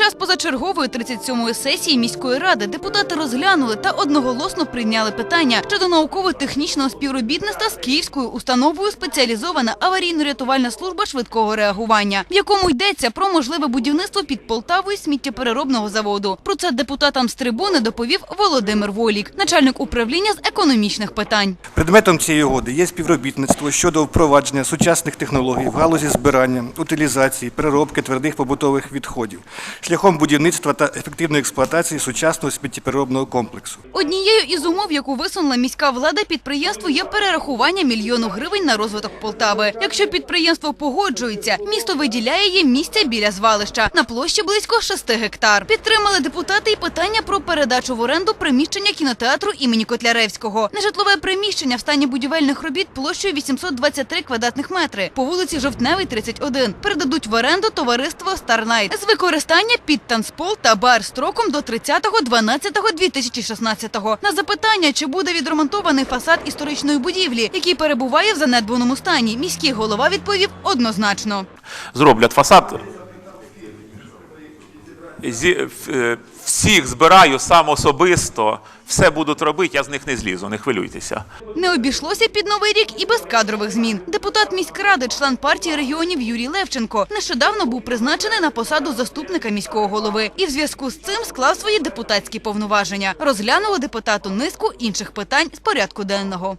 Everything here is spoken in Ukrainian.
час позачергової 37-ї сесії міської ради депутати розглянули та одноголосно прийняли питання щодо науково-технічного співробітництва з київською установою спеціалізована аварійно-рятувальна служба швидкого реагування, в якому йдеться про можливе будівництво під Полтавою сміттєпереробного заводу. Про це депутатам з трибуни доповів Володимир Волік, начальник управління з економічних питань. Предметом цієї угоди є співробітництво щодо впровадження сучасних технологій в галузі збирання, утилізації, переробки твердих побутових відходів, шляхом будівництва та ефективної експлуатації сучасного сміттєпереробного комплексу. Однією із умов, яку висунула міська влада підприємству, є перерахування мільйону гривень на розвиток Полтави. Якщо підприємство погоджується, місто виділяє їм місце біля звалища на площі близько 6 гектар. Підтримали депутати і питання про передачу в оренду приміщення кінотеатру імені Котляревського. Нежитлове приміщення в стані будівельних робіт площею 823 квадратних метри по вулиці Жовтневий, 31. Передадуть в оренду товариство Старнайт з використання під танцпол та бар строком до 30.12.2016. На запитання, чи буде відремонтований фасад історичної будівлі, який перебуває в занедбаному стані, міський голова відповів однозначно. зроблять фасад. Е, всіх збираю сам особисто, все будуть робити, я з них не злізу, не хвилюйтеся. Не обійшлося під новий рік і без кадрових змін. Депутат міськради, член партії регіонів Юрій Левченко, нещодавно був призначений на посаду заступника міського голови і в зв'язку з цим склав свої депутатські повноваження. Розглянули депутату низку інших питань з порядку денного.